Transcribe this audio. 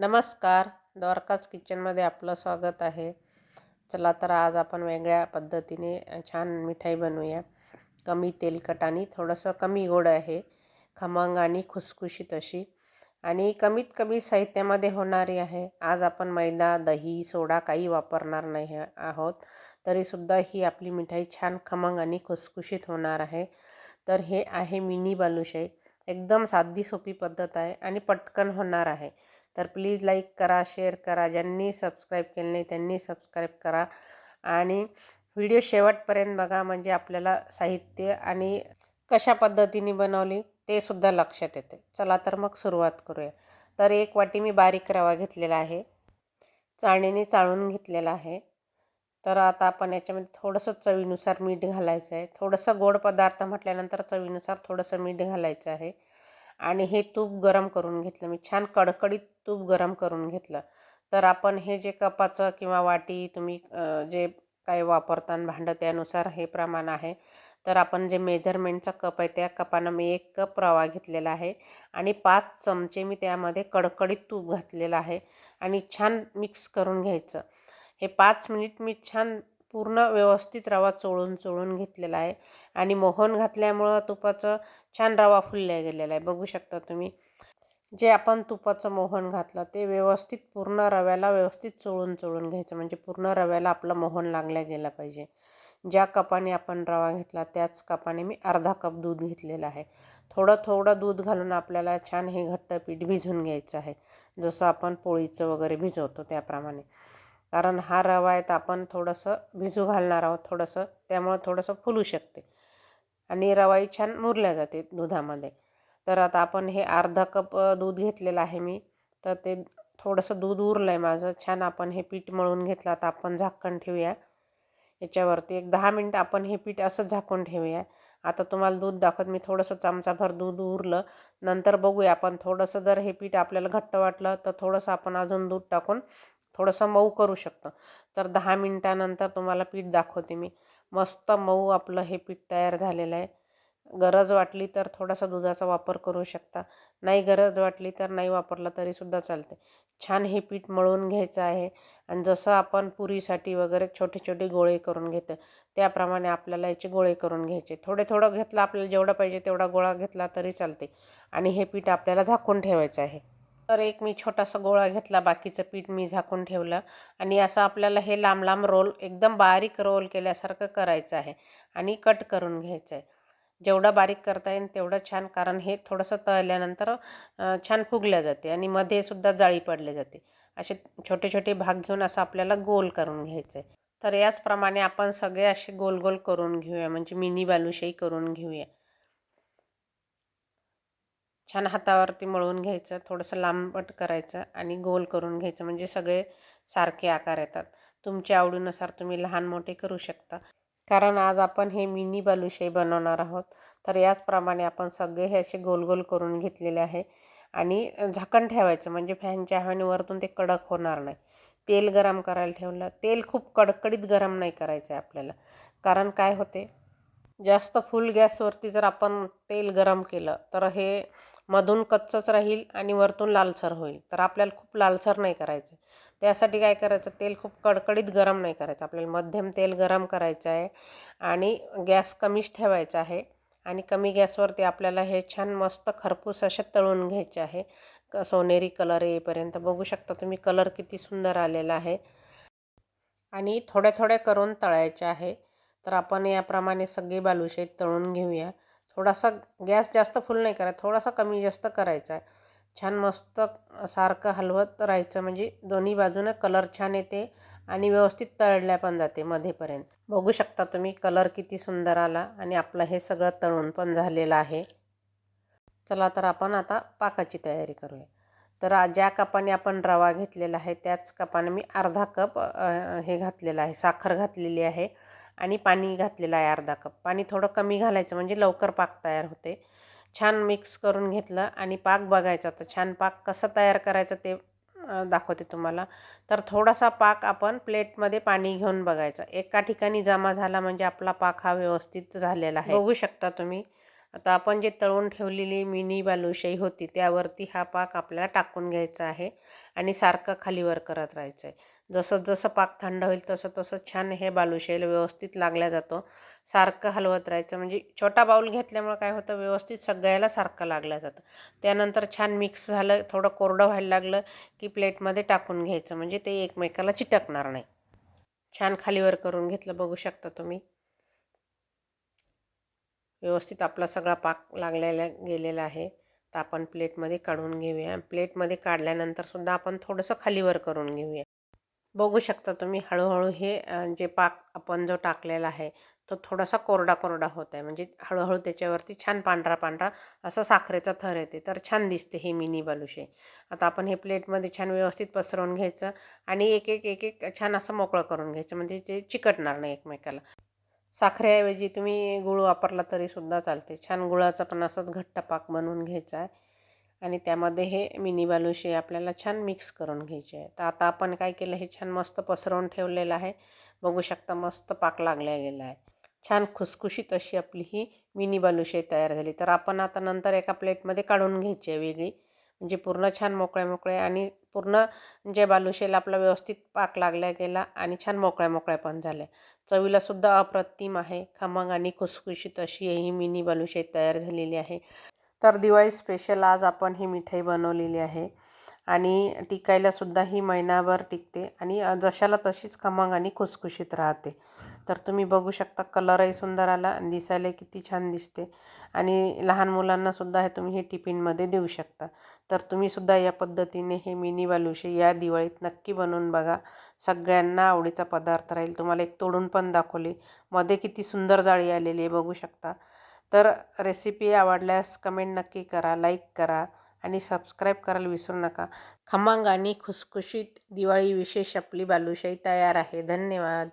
नमस्कार. द्वारकाच किचनमध्ये आपलं स्वागत आहे. चला तर आज आपण वेगळ्या पद्धतीने छान मिठाई बनवूया. कमी तेलकट आणि थोडंसं कमी गोड आहे. खमंग आणि खुसखुशीत अशी. आणि कमीत कमी साहित्यामध्ये होणारी आहे. आज आपण मैदा दही सोडा काही वापरणार नाही आहोत. तरीसुद्धा ही आपली मिठाई छान खमंग आणि खुसखुशीत होणार आहे. तर हे आहे मिनी बालुशाही. एकदम साधी सोपी पद्धत आहे आणि पटकन होणार आहे. तर प्लीज लाईक करा शेअर करा ज्यांनी सबस्क्राईब केलं नाही त्यांनी सबस्क्राईब करा. आणि व्हिडिओ शेवटपर्यंत बघा म्हणजे आपल्याला साहित्य आणि कशा पद्धतीने बनवली ते सुद्धा लक्षात येते. चला तर मग सुरुवात करूया. तर एक वाटी मी बारीक रवा घेतलेला आहे. चाळणीने चाळून घेतलेला आहे. तर आता आपण याच्यामध्ये थोडंसं चवीनुसार मीठ घालायचं आहे. थोडंसं गोड पदार्थ म्हटल्यानंतर चवीनुसार थोडंसं मीठ घालायचं आहे. आणि हे तूप गरम करून घेतलं. मी छान कडकडीत तूप गरम करून घेतलं. तर आपण हे जे कपाचं किंवा वाटी तुम्ही जे काही वापरता भांडं त्यानुसार हे प्रमाण आहे. तर आपण जे मेजरमेंटचा कप आहे त्या कपानं मी एक कप रवा घेतलेला आहे आणि पाच चमचे मी त्यामध्ये कडकडीत तूप घातलेलं आहे आणि छान मिक्स करून घ्यायचं. हे पाच मिनिट मी छान पूर्ण व्यवस्थित रवा चोळून चोळून घेतलेला आहे. आणि मोहन घातल्यामुळं तुपाचं छान रवा फुलल्या गेलेला आहे. बघू शकता तुम्ही. जे आपण तुपाचं मोहन घातलं ते व्यवस्थित पूर्ण रव्याला व्यवस्थित चोळून चोळून घ्यायचं. म्हणजे पूर्ण रव्याला आपलं मोहन लागल्या गेलं पाहिजे. ज्या कपाने आपण रवा घेतला त्याच कपाने मी अर्धा कप दूध घेतलेलं आहे. थोडं थोडं दूध घालून आपल्याला छान हे घट्ट पीठ भिजून घ्यायचं आहे. जसं आपण पोळीचं वगैरे भिजवतो त्याप्रमाणे. कारण हा रवा आहे तर आपण थोडंसं भिजू घालणार आहोत थोडंसं. त्यामुळं थोडंसं फुलू शकते. आणि रवाई छान मुरल्या जाते दुधामध्ये. तर आता आपण हे अर्धा कप दूध घेतलेलं आहे मी. तर ते थोडंसं दूध उरलं आहे माझं. छान आपण हे पीठ मळून घेतलं आता आपण झाकण ठेवूया. याच्यावरती एक दहा मिनटं आपण हे पीठ असं झाकून ठेवूया. आता तुम्हाला दूध दाखवत मी थोडंसं चमचाभर दूध उरलं. नंतर बघूया आपण थोडंसं जर हे पीठ आपल्याला घट्ट वाटलं तर थोडंसं आपण अजून दूध टाकून थोडंसं मऊ करू शकतो. तर दहा मिनटानंतर तुम्हाला पीठ दाखवते मी. मस्त मऊ आपलं हे पीठ तयार झालेलं आहे. गरज वाटली तर थोडासा दुधाचा वापर करू शकता. नाही गरज वाटली तर नाही वापरलं तरीसुद्धा चालते. छान हे पीठ मळून घ्यायचं आहे. आणि जसं आपण पुरीसाठी वगैरे छोटे छोटे गोळे करून घेतो त्याप्रमाणे आपल्याला याचे गोळे करून घ्यायचे. थोडे थोडं घेतलं आपल्याला जेवढं पाहिजे तेवढा गोळा घेतला तरी चालते. आणि हे पीठ आपल्याला झाकून ठेवायचं आहे. तर एक मी छोटासा गोळा घेतला बाकीचं पीठ मी झाकून ठेवलं आणि असं आपल्याला हे लांब लांब रोल एकदम बारीक रोल केल्यासारखं करायचं आहे आणि कट करून घ्यायचं आहे. जेवढं बारीक करता येईल तेवढं छान कारण हे थोडंसं तळल्यानंतर छान फुगल्या जाते आणि मध्ये सुद्धा जाळी पडले जाते. असे छोटे छोटे भाग घेऊन असं आपल्याला गोल करून घ्यायचं आहे. तर याचप्रमाणे आपण सगळे असे गोल गोल करून घेऊया म्हणजे मिनी बालुशाही करून घेऊया. छान हातावरती मळून घ्यायचं थोडंसं लांबट करायचं आणि गोल करून घ्यायचं. म्हणजे सगळे सारखे आकार येतात. तुमच्या आवडीनुसार तुम्ही लहान मोठे करू शकता. कारण आज आपण हे मिनी बालुशाही बनवणार आहोत. तर याचप्रमाणे आपण सगळे हे असे गोल गोल करून घेतलेले आहे. आणि झाकण ठेवायचं. म्हणजे फॅनच्या हवेने वरतून ते कडक होणार नाही. तेल गरम करायला ठेवलं. तेल खूप कडकडीत गरम नाही करायचं आहे आपल्याला. कारण काय होते? जास्त फुल गॅसवरती जर आपण तेल गरम केलं तर हे मधून कच्चंच राहील आणि वरतून लालसर होईल. तर आपल्याला खूप लालसर नाही करायचं. त्यासाठी काय करायचं? तेल खूप कडकडीत गरम नाही करायचं. आपल्याला मध्यम तेल गरम करायचं आहे आणि गॅस कमीच ठेवायचा आहे आणि कमी गॅसवरती आपल्याला हे छान मस्त खरपूस असे तळून घ्यायचे आहे. क सोनेरी कलर येईपर्यंत. बघू शकता तुम्ही कलर किती सुंदर आलेला आहे. आणि थोड्या थोड्या करून तळायचे आहे. तर आपण याप्रमाणे सगळी बालुशाही तळून घेऊया. थोडासा गॅस जास्त फुल नाही करायचा थोडासा कमी जास्त करायचा आहे. छान मस्त सारखं हलवत राहायचं म्हणजे दोन्ही बाजूनं कलर छान येते आणि व्यवस्थित तळल्या पण जाते मध्येपर्यंत बघू शकता तुम्ही कलर किती सुंदर आला आणि आपलं हे सगळं तळून पण झालेलं आहे. चला तर आपण आता पाकाची तयारी करूया. तर ज्या कपाने आपण रवा घेतलेला आहे त्याच कपाने मी अर्धा कप हे घातलेलं आहे साखर घातलेली आहे. आणि पाणी घातलेलं आहे अर्धा कप. पाणी थोडं कमी घालायचं म्हणजे लवकर पाक तयार होते. छान मिक्स करून घेतलं आणि पाक बघायचा. तर छान पाक कसं तयार करायचं ते दाखवते तुम्हाला. तर थोडासा पाक आपण प्लेटमध्ये पाणी घेऊन बघायचा. एका ठिकाणी जमा झाला म्हणजे आपला पाक हा व्यवस्थित झालेला आहे. बघू शकता तुम्ही. आता आपण जे तळून ठेवलेली मिनी बालुशाही होती त्यावरती हा पाक आपल्याला टाकून घ्यायचा आहे आणि सारखं खालीवर करत राहायचं आहे जसं जसं पाक थंड होईल तसं तसं छान हे बालुशाहीला व्यवस्थित लागल्या जातो. सारखं हलवत राहायचं. म्हणजे छोटा बाऊल घेतल्यामुळं काय होतं व्यवस्थित सगळ्याला सारखं लागलं जातं. त्यानंतर छान मिक्स झालं थोडं कोरडं व्हायला लागलं की प्लेटमध्ये टाकून घ्यायचं. म्हणजे ते एकमेकाला चिटकणार नाही. छान खालीवर करून घेतलं बघू शकता तुम्ही. व्यवस्थित आपला सगळा पाक लागलेला गेलेला आहे. तर आपण प्लेटमध्ये काढून घेऊया. प्लेटमध्ये काढल्यानंतर सुद्धा आपण थोडंसं खालीवर करून घेऊया. बघू शकता तुम्ही हळूहळू हे जे पाक आपण जो टाकलेला आहे तो थोडासा कोरडा कोरडा होत आहे. म्हणजे हळूहळू त्याच्यावरती छान पांढरा पांढरा असं साखरेचा थर येते तर छान दिसते हे मिनी बालुशे. आता आपण हे प्लेटमध्ये छान व्यवस्थित पसरवून घ्यायचं आणि एक एक एक एक छान असं मोकळं करून घ्यायचं म्हणजे ते चिकटणार नाही एकमेकाला. साखरेऐवजी तुम्ही गुळ वापरला तरीसुद्धा चालते. छान गुळाचा पण असंच घट्ट पाक बनवून घ्यायचा आहे. आणि त्यामध्ये हे मिनी बालुशे आपल्याला छान मिक्स करून घ्यायचे आहे तर आता आपण काय केलं हे छान मस्त पसरवून ठेवलेलं आहे. बघू शकता मस्त पाक लागल्या गेला आहे छान खुसखुशीत अशी आपली ही मिनी बालुशाही तयार झाली. तर आपण आता नंतर एका प्लेटमध्ये काढून घ्यायची आहे वेगळी. म्हणजे पूर्ण छान मोकळ्या मोकळे आणि पूर्ण जे बालुशेला आपला व्यवस्थित पाक लागला गेला आणि छान मोकळ्या मोकळ्या पण झाल्या. चवीलासुद्धा अप्रतिम आहे. खमंग आणि खुसखुशीत अशी ही मिनी बालुशाही तयार झालेली आहे. तर दिवाळी स्पेशल आज आपण ही मिठाई बनवलेली आहे. आणि टिकायलासुद्धा ही महिनाभर टिकते आणि जशाला तशीच खमंग आणि खुसखुशीत राहते. तर तुम्ही बघू शकता कलरही सुंदर आला आणि दिसायला किती छान दिसते. आणि लहान मुलांनासुद्धा हे तुम्ही हे टिफिनमध्ये देऊ शकता. तर तुम्हीसुद्धा या पद्धतीने हे मिनी बालुशे या दिवाळीत नक्की बनवून बघा. सगळ्यांना आवडीचा पदार्थ राहील. तुम्हाला एक तोडून पण दाखवली. मध्ये किती सुंदर जाळी आलेली आहे बघू शकता. तर रेसिपी आवडल्यास कमेंट नक्की करा लाईक करा आणि सबस्क्राईब करायला विसरू नका. खमंग आणि खुसखुशीत दिवाळी विशेष आपली बालुशाही तयार आहे. धन्यवाद.